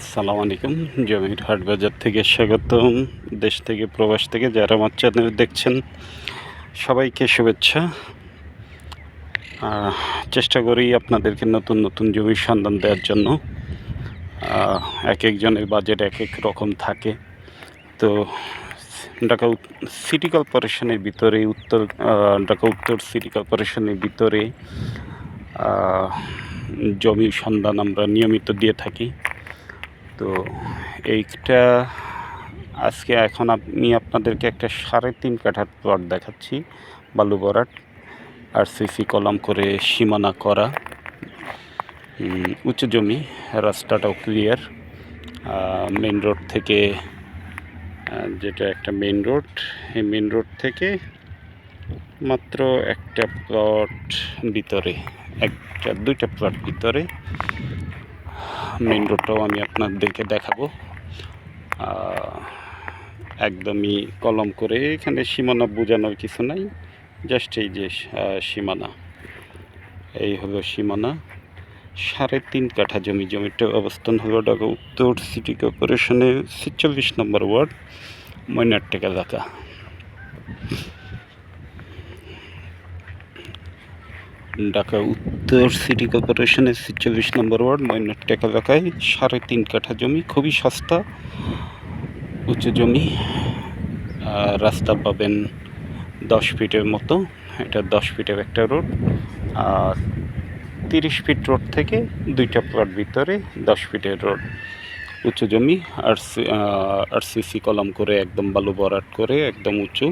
সালাম আলাইকুম। জমির হাট বাজার থেকে স্বাগতম। দেশ থেকে, প্রবাস থেকে যারা আমার চ্যানেল দেখছেন, সবাইকে শুভেচ্ছা। চেষ্টা করি আপনাদেরকে নতুন নতুন জমির সন্ধান দেওয়ার জন্য। এক একজনের বাজেট এক এক রকম থাকে। তো, ঢাকা সিটি কর্পোরেশনের ভিতরে, উত্তর ঢাকা উত্তর সিটি কর্পোরেশনের ভিতরে জমির সন্ধান আমরা নিয়মিত দিয়ে থাকি। তো এইটা আজকে এখন আমি আপনাদেরকে একটা সাড়ে তিন কাঠার প্লট দেখাচ্ছি, বালু বরাট আর সিসি কলাম করে সীমানা করা। উঁচু জমি, রাস্তাটাও ক্লিয়ার মেন রোড থেকে যেটা একটা মেন রোড এই মেন রোড থেকে মাত্র একটা প্লট ভিতরে, একটা, দুইটা প্লট ভিতরে। মেন রোডটাও আমি আপনাদেরকে দেখাবো। একদমই কলম করে এখানে সীমানা বোঝানোর কিছু নাই জাস্ট এই যে সীমানা। এই হলো সীমানা। সাড়ে তিন কাঠা জমি জমিটার অবস্থান হলো ঢাকা উত্তর সিটি কর্পোরেশনের ছেচল্লিশ নম্বর ওয়ার্ড, ময়নারটেক এলাকা। ঢাকা উত্তর সিটি কর্পোরেশনের ছেচল্লিশ নম্বর ওয়ার্ড ময়নারটেক এলাকায় সাড়ে তিন কাঠা জমি, খুবই সস্তা উঁচু জমি রাস্তা পাবেন দশ ফিটের মতো। এটা দশ ফিটের একটা রোড, আর তিরিশ ফিট রোড থেকে দুইটা প্লট ভিতরে দশ ফিটের রোড। উঁচু জমি, আর সি আর সিসি কলম করে, একদম বালু বরাট করে, একদম উঁচু।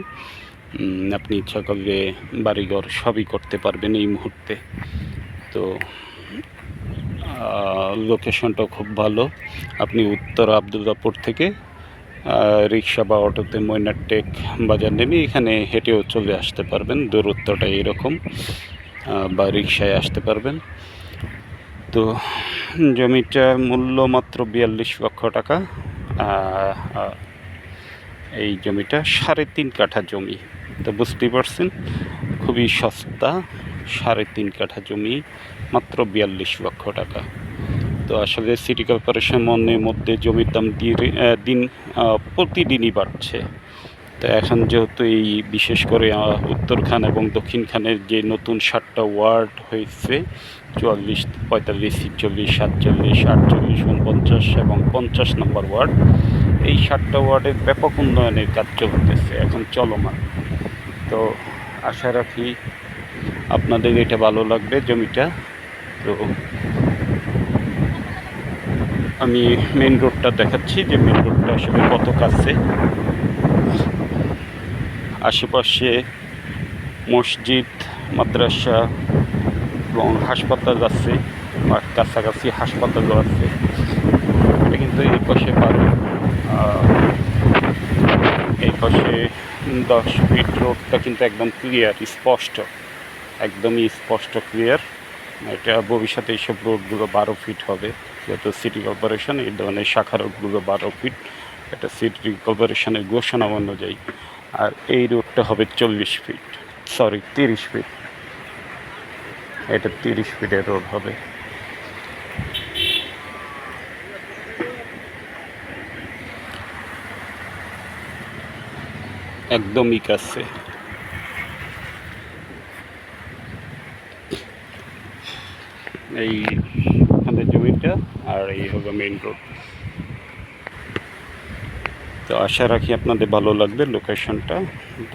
আপনি ইচ্ছা করলে বাড়িঘর সবই করতে পারবেন এই মুহূর্তে। তো লোকেশনটাও খুব ভালো। আপনি উত্তর আবদুল্লাপুর থেকে রিক্সা বা অটোতে ময়নারটেক বাজার নেমে এখানে হেঁটেও চলে আসতে পারবেন। দূরত্বটা এরকম বা রিক্সায় আসতে পারবেন। তো, জমিটার মূল্য মাত্র বিয়াল্লিশ লক্ষ টাকা। এই জমিটা সাড়ে তিন কাঠা জমি। তো বুঝতেই পারছেন, খুবই সস্তা, সাড়ে তিন কাঠা জমি, মাত্র বিয়াল্লিশ লক্ষ টাকা। তো আসলে সিটি কর্পোরেশন মনের মধ্যে জমির দাম দিন প্রতিদিনই বাড়ছে। তো এখন যেহেতু এই বিশেষ করে উত্তরখান এবং দক্ষিণখানের যে নতুন সাতটা ওয়ার্ড হয়েছে, চুয়াল্লিশ, পঁয়তাল্লিশ ছিচল্লিশ সাতচল্লিশ, আটচল্লিশ, উনপঞ্চাশ এবং পঞ্চাশ নম্বর ওয়ার্ড, এই সাতটা ওয়ার্ডের ব্যাপক উন্নয়নের কাজ চলতেছে, এখন চলমান। তো আশা রাখি আপনাদের এটা ভালো লাগবে জমিটা। তো আমি মেন রোডটা দেখাচ্ছি, যে মেন রোডটা আসলে কত কাছে আশেপাশে মসজিদ মাদ্রাসা এবং হাসপাতাল আছে বা কাছাকাছি হাসপাতালও আছে। এটা কিন্তু এই পাশে আহ, এই পাশে দশ ফিট রোডটা কিন্তু একদম ক্লিয়ার স্পষ্ট একদমই স্পষ্ট ক্লিয়ার এটা ভবিষ্যতে এইসব রোডগুলো বারো ফিট হবে যেহেতু সিটি কর্পোরেশন এই ধরনের শাখা রোডগুলো বারো ফিট এটা সিটি কর্পোরেশনের ঘোষণা অনুযায়ী আর এই রোডটা হবে চল্লিশ ফিট সরি তিরিশ ফিট এটা তিরিশ ফিটের রোড হবে। একদমই কাছে। এই আমাদের জমিটা আর এই হলো মেইন রোড তো আশা রাখি আপনাদের ভালো লাগবে লোকেশনটা।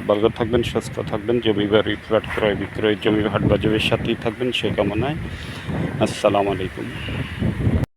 ভালো থাকবেন, সুস্থ থাকবেন, জমি বাড়ি, ফ্ল্যাট ক্রয় বিক্রয়, জমি হাট বাজারের সাথেই থাকবেন সেই কামনায়। আসসালামু আলাইকুম।